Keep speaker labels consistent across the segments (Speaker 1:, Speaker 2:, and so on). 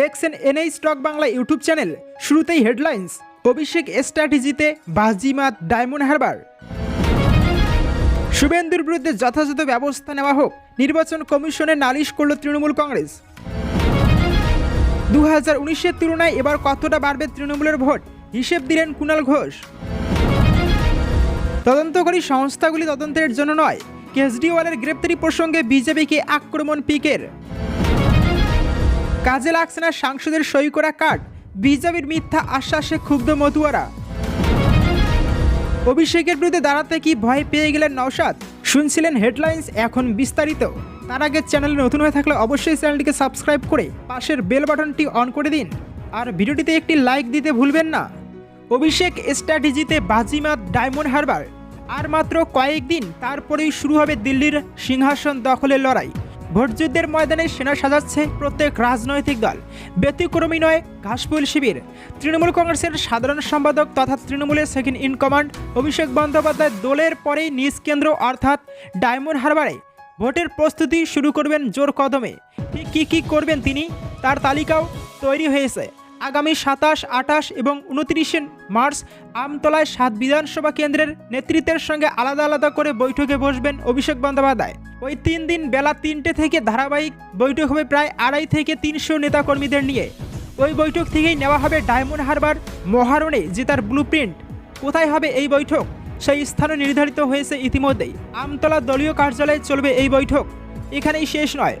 Speaker 1: দেখছেন NI stock Bangla YouTube channel. শুরুতেই headlines, Abhishek স্ট্র্যাটেজিতে বাজিমাত ডায়মন্ড হারবার। শুভেন্দুর বিরুদ্ধে যথাযথ ব্যবস্থা নেওয়া হোক, নির্বাচন কমিশনে নালিশ করল তৃণমূল কংগ্রেস। দু হাজার উনিশের তুলনায় এবার কতটা বাড়বে তৃণমূলের ভোট, হিসেব দিলেন কুণাল ঘোষ। তদন্তকারী সংস্থাগুলি তদন্তের জন্য নয়, কেজরিওয়ালের গ্রেপ্তারি প্রসঙ্গে বিজেপিকে আক্রমণ পিকের। কাজে লাগছে না সাংসদের সই করা কার্ড। বিজেপির মিথ্যা আশ্বাসে ক্ষুব্ধ মতুয়ারা। অভিষেকের বিরুদ্ধে দাঁড়াতে কি ভয় পেয়ে গেলেন নওশাদ? শুনছিলেন হেডলাইন্স, এখন বিস্তারিত। তার আগে চ্যানেলে নতুন হয়ে থাকলে অবশ্যই চ্যানেলটিকে সাবস্ক্রাইব করে পাশের বেল বাটনটি অন করে দিন। আর ভিডিওটিতে একটি লাইক দিতে ভুলবেন না। অভিষেক স্ট্র্যাটেজিতে বাজিমাত ডায়মন্ড হারবার। আর মাত্র কয়েকদিন তারপরেই শুরু হবে দিল্লির সিংহাসন দখলের লড়াই। ভোটযুদ্ধের ময়দানে সেনা সাজাচ্ছে প্রত্যেক রাজনৈতিক দল। ব্যতিক্রমী নয় ঘাসফুল শিবির। তৃণমূল কংগ্রেসের সাধারণ সম্পাদক তথা তৃণমূলের second in command Abhishek Bandyopadhyay দলের পরেই নিজ কেন্দ্র অর্থাৎ ডায়মন্ড হারবারে ভোটের প্রস্তুতি শুরু করবেন জোর কদমে। ঠিক কী কী করবেন তিনি তার তালিকাও তৈরি হয়েছে। আগামী সাতাশ, আঠাশ এবং উনত্রিশে মার্চ আমতলায় সাত বিধানসভা কেন্দ্রের নেতৃত্বের সঙ্গে আলাদা আলাদা করে বৈঠকে বসবেন অভিষেক বন্দ্যোপাধ্যায়। ওই তিন দিন বেলা তিনটে থেকে ধারাবাহিক বৈঠক হবে প্রায় আড়াই থেকে তিনশো নেতাকর্মীদের নিয়ে। ওই বৈঠক থেকেই নেওয়া হবে ডায়মন্ড হারবার, মহারণে জেতার ব্লু কোথায় হবে এই বৈঠক? সেই স্থানও নির্ধারিত হয়েছে ইতিমধ্যেই। আমতলা দলীয় কার্যালয়ে চলবে এই বৈঠক। এখানেই শেষ নয়।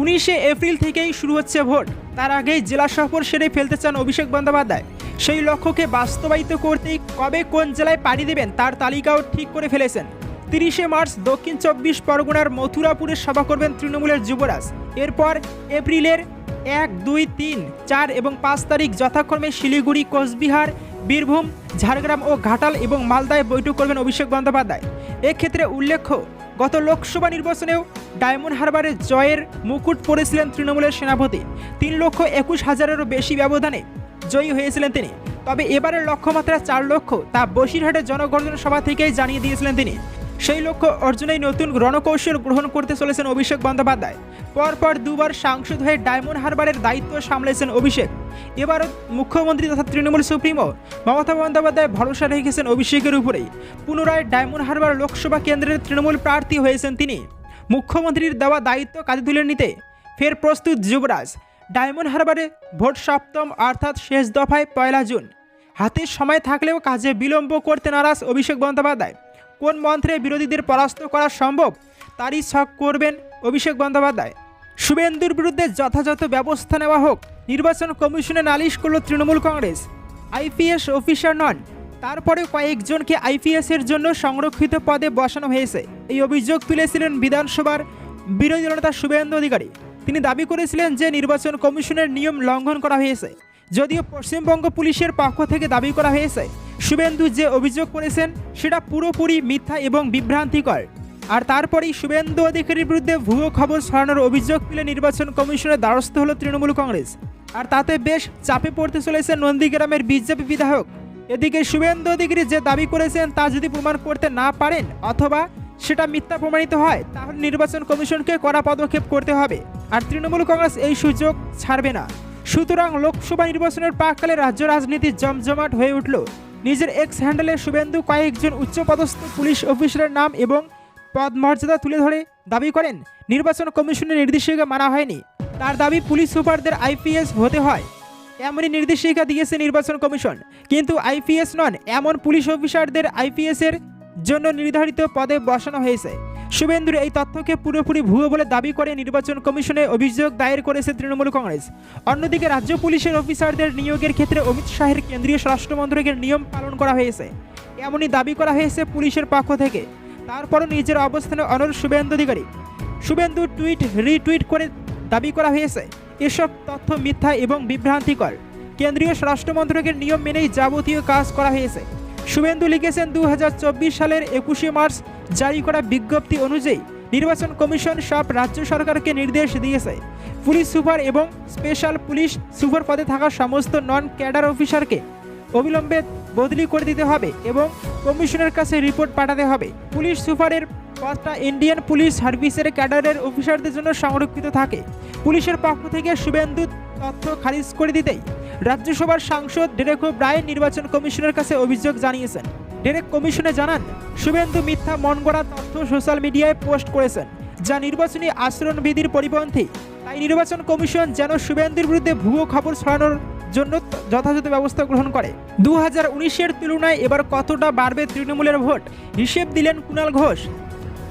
Speaker 1: উনিশে এপ্রিল থেকেই শুরু হচ্ছে ভোট। তার আগেই জেলা সফর সেরে ফেলতে চান অভিষেক বন্দ্যোপাধ্যায়। সেই লক্ষ্যকে বাস্তবায়িত করতেই কবে কোন জেলায় পাড়ি দেবেন তার তালিকাও ঠিক করে ফেলেছেন। তিরিশে মার্চ দক্ষিণ চব্বিশ পরগনার মথুরাপুরে সভা করবেন তৃণমূলের যুবরাজ। এরপর এপ্রিলের এক, দুই, তিন, চার এবং পাঁচ তারিখ যথাক্রমে শিলিগুড়ি, কোচবিহার, বীরভূম, ঝাড়গ্রাম ও ঘাটাল এবং মালদায় বৈঠক করবেন অভিষেক বন্দ্যোপাধ্যায়। এক্ষেত্রে উল্লেখ্য গত লোকসভা নির্বাচনেও ডায়মন্ড হারবারে জয়ের মুকুট পরেছিলেন তৃণমূলের সেনাপতি। তিন লক্ষ একুশ হাজারেরও বেশি ব্যবধানে জয়ী হয়েছিলেন তিনি। তবে এবারের লক্ষ্যমাত্রা চার লক্ষ তা বসিরহাটের জনগণ সভা থেকেই জানিয়ে দিয়েছিলেন তিনি। সেই লক্ষ্য অর্জনেই নতুন রণকৌশল গ্রহণ করতে চলেছেন অভিষেক বন্দ্যোপাধ্যায়। পরপর দুবার সাংসদ হয়ে ডায়মন্ড হারবারের দায়িত্ব সামলেছেন অভিষেক। এবার মুখ্যমন্ত্রী তথা তৃণমূল সুপ্রিমো মমতা বন্দ্যোপাধ্যায় ভরসা রেখেছেন অভিষেকের উপরেই। পুনরায় ডায়মন্ড হারবার লোকসভা কেন্দ্রের তৃণমূল প্রার্থী হয়েছেন তিনি। মুখ্যমন্ত্রীর দেওয়া দায়িত্ব কাজে তুলে নিতে ফের প্রস্তুত যুবরাজ। ডায়মন্ড হারবারে ভোট সপ্তম অর্থাৎ শেষ দফায় পয়লা জুন। হাতে সময় থাকলেও কাজে বিলম্ব করতে নারাজ অভিষেক বন্দ্যোপাধ্যায়। কোন মন্ত্রে বিরোধীদের পরাস্ত করা সম্ভব, তারই ছক করবেন অভিষেক বন্দ্যোপাধ্যায়। শুভেন্দুর বিরুদ্ধে যথাযথ ব্যবস্থা নেওয়া হোক, নির্বাচন কমিশনে নালিশ করল তৃণমূল কংগ্রেস। আইপিএস অফিসার নন তারপরে কয়েকজনকে আইপিএসের জন্য সংরক্ষিত পদে বসানো হয়েছে। এই অভিযোগ তুলেছিলেন বিধানসভার বিরোধী নেতা শুভেন্দু অধিকারী। তিনি দাবি করেছিলেন যে নির্বাচন কমিশনের নিয়ম লঙ্ঘন করা হয়েছে। যদিও পশ্চিমবঙ্গ পুলিশের পক্ষ থেকে দাবি করা হয়েছে, শুভেন্দু যে অভিযোগ করেছেন সেটা পুরোপুরি মিথ্যা এবং বিভ্রান্তিকর। আর তারপরেই শুভেন্দু অধিকারীর বিরুদ্ধে ভুয়ো খবর ছড়ানোর অভিযোগ তুলে নির্বাচন কমিশনের দ্বারস্থ হল তৃণমূল কংগ্রেস। আর তাতে বেশ চাপে পড়তে চলেছে নন্দীগ্রামের বিজেপি বিধায়ক। এদিকে শুভেন্দু অধিকারী যে দাবি করেছেন তা যদি প্রমাণ করতে না পারেন অথবা সেটা মিথ্যা প্রমাণিত হয়, তাহলে নির্বাচন কমিশনকে কড়া পদক্ষেপ করতে হবে। আর তৃণমূল কংগ্রেস এই সুযোগ ছাড়বে না। সুতরাং লোকসভা নির্বাচনের প্রাককালে রাজ্য রাজনীতি জমজমাট হয়ে উঠল। নিজের এক্স হ্যান্ডেলে শুভেন্দু কয়েকজন উচ্চপদস্থ পুলিশ অফিসারের নাম এবং পদ মর্যাদা তুলে ধরে দাবি করেন, নির্বাচন কমিশনের নির্দেশিকা মানা হয়নি। তার দাবি পুলিশ সুপারদের আইপিএস হতে হয়। এমনই নির্দেশিকা দিয়েছে নির্বাচন কমিশন। কিন্তু আইপিএস নন, এমন পুলিশ অফিসারদের আইপিএসের জন্য নির্ধারিত পদে বসানো হয়েছে। শুভেন্দুর এই তথ্যকে পুরোপুরি ভুয়ো বলে দাবি করে নির্বাচন কমিশনে অভিযোগ দায়ের করেছে তৃণমূল কংগ্রেস। অন্যদিকে রাজ্য পুলিশের অফিসারদের নিয়োগের ক্ষেত্রে অমিত শাহের কেন্দ্রীয় স্বরাষ্ট্র মন্ত্রকের নিয়ম পালন করা হয়েছে। এমনই দাবি করা হয়েছে পুলিশের পক্ষ থেকে। তারপরও নিজের অবস্থানে অনর শুভেন্দু অধিকারী। শুভেন্দু টুইট, রিটুইট করে দাবি করা হয়েছে, এসব তথ্য মিথ্যা এবং বিভ্রান্তিকর। কেন্দ্রীয় স্বরাষ্ট্রমন্ত্রকের নিয়ম মেনেই যাবতীয় কাজ করা হয়েছে। শুভেন্দু লিখেছেন দু হাজার চব্বিশ সালের একুশে মার্চ জারি করা বিজ্ঞপ্তি অনুযায়ী নির্বাচন কমিশন সব রাজ্য সরকারকে নির্দেশ দিয়েছে। পুলিশ সুপার এবং স্পেশাল পুলিশ সুপার পদে থাকা সমস্ত নন ক্যাডার অফিসারকে অবিলম্বে বদলি করে দিতে হবে এবং কমিশনের কাছে রিপোর্ট পাঠাতে হবে। পুলিশ সুপারের পদটা ইন্ডিয়ান পুলিশ সার্ভিসের ক্যাডারের অফিসারদের জন্য সংরক্ষিত থাকে। পুলিশের পক্ষ থেকে শুভেন্দু তথ্য খারিজ করে দিতেই রাজ্যসভার সাংসদ ডেরেকো ব্রায়েন নির্বাচন কমিশনের কাছে অভিযোগ জানিয়েছেন। ডেরেক কমিশনে জানান, শুভেন্দু মিথ্যা মন গড়া তথ্য সোশ্যাল মিডিয়ায় পোস্ট করেছেন, যা নির্বাচনী আচরণবিধির পরিপন্থী। তাই নির্বাচন কমিশন যেন শুভেন্দুর বিরুদ্ধে ভুয়ো খবর ছড়ানোর জন্য যথাযথ ব্যবস্থা গ্রহণ করে। দু হাজার উনিশের তুলনায় এবার কতটা বাড়বে তৃণমূলের ভোট? হিসেব দিলেন কুণাল ঘোষ।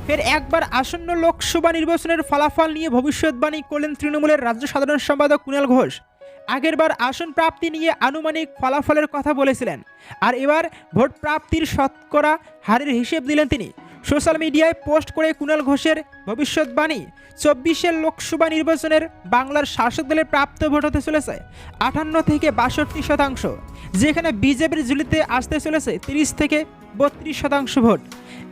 Speaker 1: ফের একবার আসন্ন লোকসভা নির্বাচনের ফলাফল নিয়ে ভবিষ্যৎবাণী করলেন তৃণমূলের রাজ্য সাধারণ সম্পাদক কুণাল ঘোষ। আগেরবার আসন প্রাপ্তি নিয়ে আনুমানিক ফলাফলের কথা বলেছিলেন। আর এবার ভোট প্রাপ্তির শতকরা হারের হিসেব দিলেন তিনি। সোশ্যাল মিডিয়ায় পোস্ট করে কুণাল ঘোষের ভবিষ্যৎবাণী চব্বিশের লোকসভা নির্বাচনের বাংলার শাসক দলের প্রাপ্ত ভোট হতে চলেছে, আটান্ন থেকে বাষট্টি শতাংশ, যেখানে বিজেপির ঝুলিতে আসতে চলেছে তিরিশ থেকে বত্রিশ শতাংশ ভোট।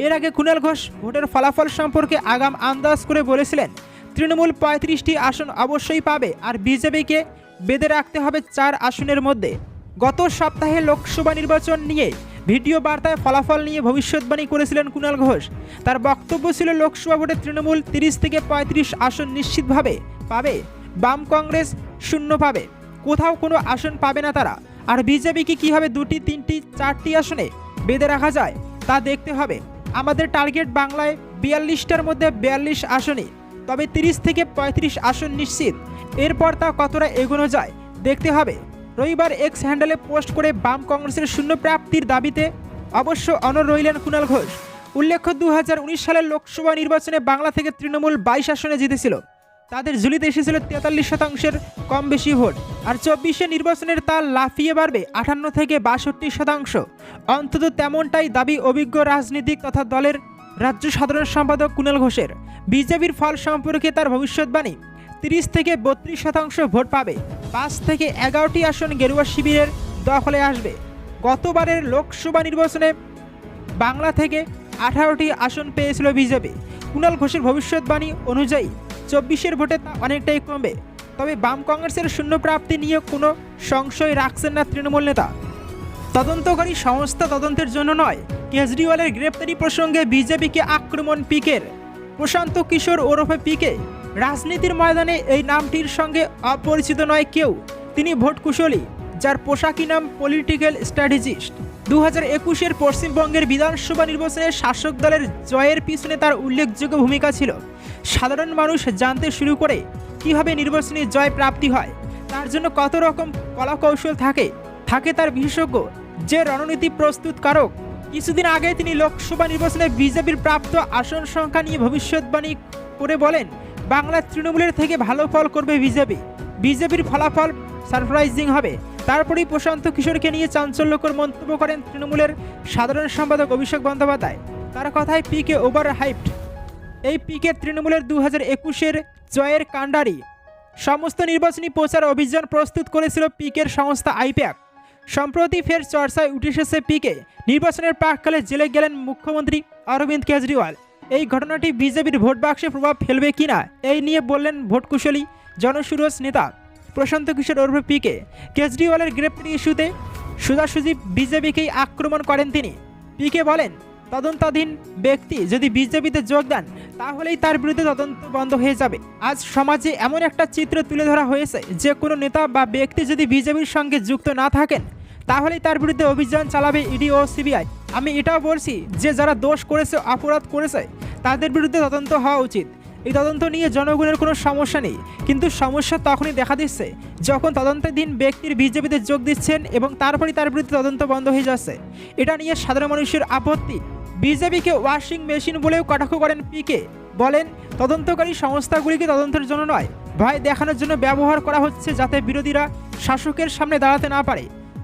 Speaker 1: এর আগে কুণাল ঘোষ ভোটের ফলাফল সম্পর্কে আগাম আন্দাজ করে বলেছিলেন, তৃণমূল পঁয়ত্রিশটি আসন অবশ্যই পাবে আর বিজেপিকে বেঁধে রাখতে হবে চার আসনের মধ্যে। গত সপ্তাহে লোকসভা নির্বাচন নিয়ে ভিডিও বার্তায় ফলাফল নিয়ে ভবিষ্যৎবাণী করেছিলেন কুণাল ঘোষ। তার বক্তব্য ছিল লোকসভা ভোটে তৃণমূল তিরিশ থেকে পঁয়ত্রিশ আসন নিশ্চিতভাবে পাবে, বাম কংগ্রেস শূন্য পাবে। কোথাও কোনো আসন পাবে না তারা। আর বিজেপিকে কীভাবে দুটি, তিনটি, চারটি আসনে বেঁধে রাখা যায় তা দেখতে হবে। আমাদের টার্গেট বাংলায় বিয়াল্লিশটার মধ্যে বিয়াল্লিশ আসনই তবে তিরিশ থেকে পঁয়ত্রিশ আসন নিশ্চিত। এরপর তা কতটা এগোনো যায়, দেখতে হবে। রবিবার এক্স হ্যান্ডেলে পোস্ট করে বাম কংগ্রেসের শূন্য প্রাপ্তির দাবিতে অবশ্য অনর রইলেন কুণাল ঘোষ। উল্লেখ্য, দুহাজার উনিশ সালের লোকসভা নির্বাচনে বাংলা থেকে তৃণমূল বাইশ আসনে জিতেছিল। তাদের ঝুলিতে এসেছিল তেতাল্লিশ শতাংশের কম বেশি ভোট। আর চব্বিশে নির্বাচনের তা লাফিয়ে বাড়বে আটান্ন থেকে বাষট্টি শতাংশ। অন্তত তেমনটাই দাবি অভিজ্ঞ রাজনীতিক তথা দলের রাজ্য সাধারণ সম্পাদক কুণাল ঘোষের। বিজেপির ফল সম্পর্কে তার ভবিষ্যৎবাণী। তিরিশ থেকে বত্রিশ শতাংশ ভোট পাবে। পাঁচ থেকে এগারোটি আসন গেরুয়া শিবিরের দখলে আসবে। গতবারের লোকসভা নির্বাচনে বাংলা থেকে আঠারোটি আসন পেয়েছিল বিজেপি। কুণাল ঘোষের ভবিষ্যৎবাণী অনুযায়ী চব্বিশের ভোটে তা অনেকটাই কমবে। তবে বাম কংগ্রেসের শূন্যপ্রাপ্তি নিয়ে কোনো সংশয় রাখছেন না তৃণমূল নেতা। তদন্তকারী সংস্থা তদন্তের জন্য নয়, কেজরিওয়ালের গ্রেপ্তারি প্রসঙ্গে বিজেপিকে আক্রমণ পিকের। প্রশান্ত কিশোর ওরফে পিকে, রাজনীতির ময়দানে এই নামটির সঙ্গে অপরিচিত নয় কেউ। তিনি ভোট কুশলী যার পোশাকি নাম পলিটিক্যাল স্ট্র্যাটেজিস্ট দু হাজার একুশের পশ্চিমবঙ্গের বিধানসভা নির্বাচনে শাসক দলের জয়ের পিছনে তার উল্লেখযোগ্য ভূমিকা ছিল। সাধারণ মানুষ জানতে শুরু করে কীভাবে নির্বাচনী জয় প্রাপ্তি হয়, তার জন্য কত রকম কলাকৌশল থাকে থাকে তার বিশেষজ্ঞ যে রণনীতি প্রস্তুতকারক কিছুদিন আগে তিনি লোকসভা নির্বাচনে বিজেপির প্রাপ্ত আসন সংখ্যা নিয়ে ভবিষ্যৎবাণী করে বলেন বাংলার তৃণমূলের থেকে ভালো ফল করবে বিজেপি। বিজেপির ফলাফল সারপ্রাইজিং হবে। তারপরেই প্রশান্ত কিশোরকে নিয়ে চাঞ্চল্যকর মন্তব্য করেন তৃণমূলের সাধারণ সম্পাদক অভিষেক বন্দ্যোপাধ্যায়। তার কথায় পিকে ওভার হাইপড এই পিকে তৃণমূলের দু হাজার একুশের জয়ের কাণ্ডারি। সমস্ত নির্বাচনী প্রচার অভিযান প্রস্তুত করেছিল পিকের সংস্থা আইপ্যাক। সম্প্রতি ফের চর্চায় উঠে এসেছে পিকে। নির্বাচনের প্রাককালে জেলে গেলেন মুখ্যমন্ত্রী অরবিন্দ কেজরিওয়াল। এই ঘটনাটি বিজেপির ভোট বাক্সে প্রভাব ফেলবে কিনা, এই নিয়ে বললেন ভোটকুশলী জনসুরজ নেতা প্রশান্ত কিশোর ওরফে পিকে। কেজরিওয়ালের গ্রেপ্তারি ইস্যুতে সোজাসুজি বিজেপিকেই আক্রমণ করেন তিনি। পিকে বলেন, তদন্তাধীন ব্যক্তি যদি বিজেপিতে যোগ দেন, তাহলেই তার বিরুদ্ধে তদন্ত বন্ধ হয়ে যাবে। আজ সমাজে এমন একটা চিত্র তুলে ধরা হয়েছে, যে কোনো নেতা বা ব্যক্তি যদি বিজেপির সঙ্গে যুক্ত না থাকেন তাহলেই তার বিরুদ্ধে অভিযান চালাবে ইডি ও সিবিআই। আমি এটাও বলছি যে যারা দোষ করেছে, অপরাধ করেছে, তাদের বিরুদ্ধে তদন্ত হওয়া উচিত। এই তদন্ত নিয়ে জনগণের কোনো সমস্যা নেই। কিন্তু সমস্যা তখনই দেখা দিচ্ছে যখন তদন্তাধীন ব্যক্তির বিজেপিতে যোগ দিচ্ছেন এবং তারপরে তার বিরুদ্ধে তদন্ত বন্ধ হয়ে যাচ্ছে। এটা নিয়ে সাধারণ মানুষের আপত্তি। বিজেপিকে ওয়াশিং মেশিন বলেও কটাক্ষ করেন পিকে। বলেন, তদন্তকারী সংস্থাগুলিকে তদন্তের জন্য নয়, ভয় দেখানোর জন্য ব্যবহার করা হচ্ছে যাতে বিরোধীরা শাসকের সামনে দাঁড়াতে না পারে।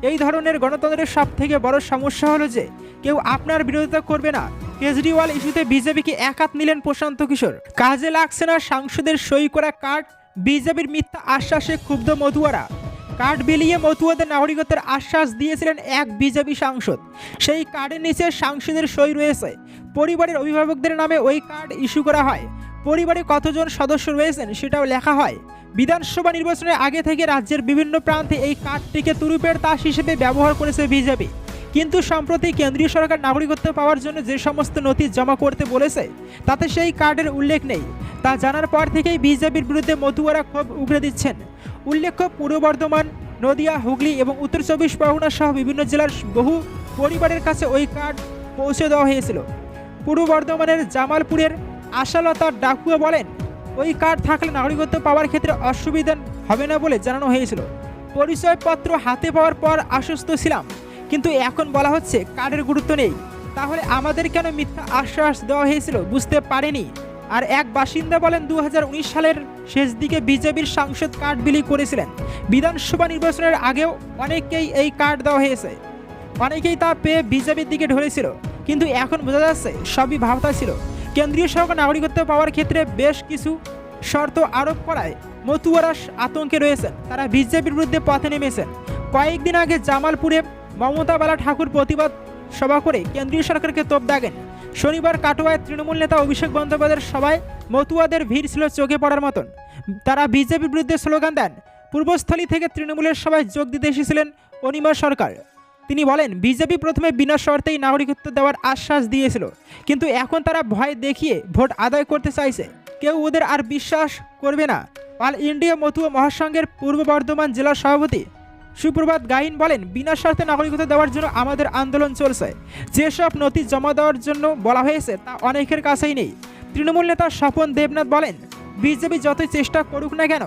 Speaker 1: এই ধরনের গণতন্ত্রের সব থেকে বড় সমস্যা হলো যে, কেউ আপনার বিরোধিতা করবে না। কেজরিওয়াল ইস্যুতে বিজেপিকে একাত নিলেন প্রশান্ত কিশোর? কাজে লাগছে না সাংসদের সই করা কার্ড? বিজেপির মিথ্যা আশ্বাসে ক্ষুব্ধ মধুয়ারা। কার্ড বিলিয়ে মতুয়াদের নাগরিকত্বের আশ্বাস দিয়েছিলেন এক বিজেপি সাংসদ। সেই কার্ডের নিচে সাংসদের সই রয়েছে। পরিবারের অভিভাবকদের নামে ওই কার্ড ইস্যু করা হয়। পরিবারে কতজন সদস্য রয়েছেন সেটাও লেখা হয়। বিধানসভা নির্বাচনের আগে থেকে রাজ্যের বিভিন্ন প্রান্তে এই কার্ডটিকে তুরুপের তাস হিসেবে ব্যবহার করেছে বিজেপি। কিন্তু সম্প্রতি কেন্দ্রীয় সরকার নাগরিকত্ব পাওয়ার জন্য যে সমস্ত নথি জমা করতে বলেছে, তাতে সেই কার্ডের উল্লেখ নেই। তা জানার পর থেকেই বিজেপির বিরুদ্ধে মতুয়ারা ক্ষোভ উগড়ে দিচ্ছেন। উল্লেখ্য, পূর্ব বর্ধমান, নদিয়া, হুগলি এবং উত্তর চব্বিশ পরগনা সহ বিভিন্ন জেলার বহু পরিবারের কাছে ওই কার্ড পৌঁছে দেওয়া হয়েছিল। পূর্ব বর্ধমানের জামালপুরের আশালতা ডাকুয়া বলেন, ওই কার্ড থাকলে নাগরিকত্ব পাওয়ার ক্ষেত্রে অসুবিধা হবে না বলে জানানো হয়েছিল। পরিচয়পত্র হাতে পাওয়ার পর আশ্বস্ত ছিলাম, কিন্তু এখন বলা হচ্ছে কার্ডের গুরুত্ব নেই। তাহলে আমাদের কেন মিথ্যা আশ্বাস দেওয়া হয়েছিল বুঝতে পারেনি। আর এক বাসিন্দা বলেন দু হাজার উনিশ সালের শেষ দিকে বিজেপির সাংসদ কার্ড বিলি করেছিলেন। বিধানসভা নির্বাচনের আগেও অনেকেই এই কার্ড দেওয়া হয়েছে। অনেকেই তা পেয়ে বিজেপির দিকে ঢলেছিল, কিন্তু এখন বোঝা যাচ্ছে সবই ভাবতা ছিল কেন্দ্রীয় সরকার নাগরিকত্ব পাওয়ার ক্ষেত্রে বেশ কিছু শর্ত আরোপ করায় মতুয়ারা আতঙ্কে রয়েছেন। তারা বিজেপির বিরুদ্ধে পথে নেমেছেন। কয়েকদিন আগে জামালপুরে মমতা বালা ঠাকুর প্রতিবাদ সভা করে কেন্দ্রীয় সরকারকে তোপ দাগেন। শনিবার কাটোয়ায় তৃণমূল নেতা অভিষেক বন্দ্যোপাধ্যায়ের সভায় মতুয়াদের ভিড় ছিল চোখে পড়ার মতন। তারা বিজেপির বিরুদ্ধে স্লোগান দেন। পূর্বস্থলী থেকে তৃণমূলের সভায় যোগ দিতে এসেছিলেন অনিমা সরকার। তিনি বলেন, বিজেপি প্রথমে বিনা শর্তেই নাগরিকত্ব দেওয়ার আশ্বাস দিয়েছিল, কিন্তু এখন তারা ভয় দেখিয়ে ভোট আদায় করতে চাইছে। কেউ ওদের আর বিশ্বাস করবে না। অল ইন্ডিয়া মতুয়া মহাসংঘের পূর্ব বর্ধমান জেলার সভাপতি সুপ্রভাত গাইন বলেন, বিনা স্বার্থে নাগরিকত্ব দেওয়ার জন্য আমাদের আন্দোলন চলছে। যেসব নথি জমা দেওয়ার জন্য বলা হয়েছে তা অনেকের কাছেই নেই। তৃণমূল নেতা স্বপন দেবনাথ বলেন, বিজেপি যতই চেষ্টা করুক না কেন,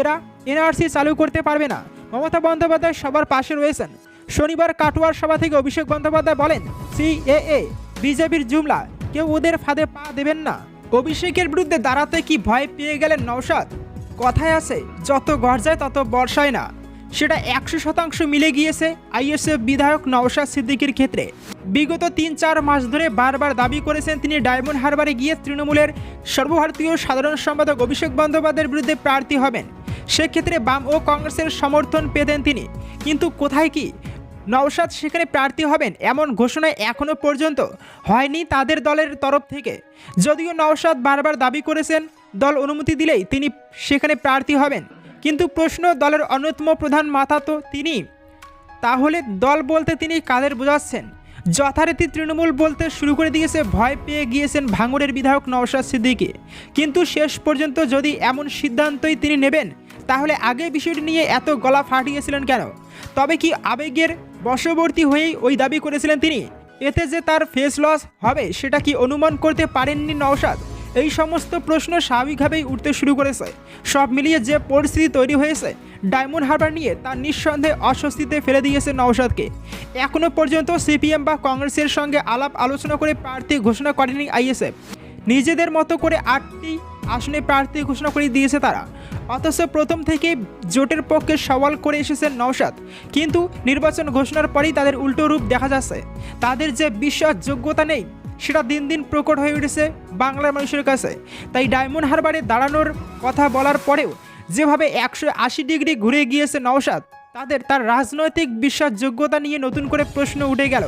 Speaker 1: এরা এনআরসি চালু করতে পারবে না। মমতা বন্দ্যোপাধ্যায় সবার পাশে রয়েছেন। শনিবার কাটোয়ার সভা থেকে অভিষেক বন্দ্যোপাধ্যায় বলেন, সিএএ, বিজেপির জুমলা, কেউ ওদের ফাঁদে পা দেবেন না। অভিষেকের বিরুদ্ধে দাঁড়াতে কি ভয় পেয়ে গেলেন নওশাদ? কথায় আছে, যত গর্জায় তত বর্ষায় না। সেটা একশো শতাংশ মিলে গিয়েছে আইএসএফ বিধায়ক নওশাদ সিদ্দিকির ক্ষেত্রে। বিগত তিন চার মাস ধরে বারবার দাবি করেছেন তিনি ডায়মন্ড হারবারে গিয়ে তৃণমূলের সর্বভারতীয় সাধারণ সম্পাদক অভিষেক বন্দ্যোপাধ্যায়ের বিরুদ্ধে প্রার্থী হবেন। সেক্ষেত্রে বাম ও কংগ্রেসের সমর্থন পেতেন তিনি। কিন্তু কোথায় কি? নওশাদ সেখানে প্রার্থী হবেন এমন ঘোষণা এখনও পর্যন্ত হয়নি তাদের দলের তরফ থেকে। যদিও নওশাদ বারবার দাবি করেছেন, দল অনুমতি দিলেই তিনি সেখানে প্রার্থী হবেন। কিন্তু প্রশ্ন দলের অন্যতম প্রধান মাথা তো তিনি। তাহলে দল বলতে তিনি কাদের বোঝাচ্ছেন? যথারীতি তৃণমূল বলতে শুরু করে দিয়েছে, ভয় পেয়ে গিয়েছেন ভাঙড়ের বিধায়ক নওশাদ সিদ্দিকি। কিন্তু শেষ পর্যন্ত যদি এমন সিদ্ধান্তই তিনি নেবেন, তাহলে আগে বিষয়টি নিয়ে এত গলা ফাটিয়েছিলেন কেন? তবে কি আবেগের বশবর্তী হয়েই ওই দাবি করেছিলেন তিনি। এতে যে তার ফেস লস হবে, সেটা কি অনুমান করতে পারেননি নওশাদ? এই সমস্ত প্রশ্ন স্বাভাবিকভাবেই উঠতে শুরু করেছে। সব মিলিয়ে যে পরিস্থিতি তৈরি হয়েছে, ডায়মন্ড হারবার নিয়ে তার নিঃসন্দেহে অস্বস্তিতে ফেলে দিয়েছে নওশাদকে। এখনও পর্যন্ত সিপিএম বা কংগ্রেসের সঙ্গে আলাপ আলোচনা করে প্রার্থী ঘোষণা করেনি আইএসএফ। নিজেদের মতো করে আটটি আসনে প্রার্থী ঘোষণা করে দিয়েছে তারা। অথচ প্রথম থেকে জোটের পক্ষে সওয়াল করে এসেছেন নওশাদ। কিন্তু নির্বাচন ঘোষণার পরেই তাদের উল্টো রূপ দেখা যাচ্ছে। তাদের যে বিশ্বাসযোগ্যতা নেই, সেটা দিন দিন প্রকট হয়ে উঠেছে বাংলার মানুষের কাছে। তাই ডায়মন্ড হারবারে দাঁড়ানোর কথা বলার পরেও যেভাবে একশো আশি ডিগ্রি ঘুরে গিয়েছে নওশাদ, তাদের তার রাজনৈতিক বিশ্বাসযোগ্যতা নিয়ে নতুন করে প্রশ্ন উঠে গেল।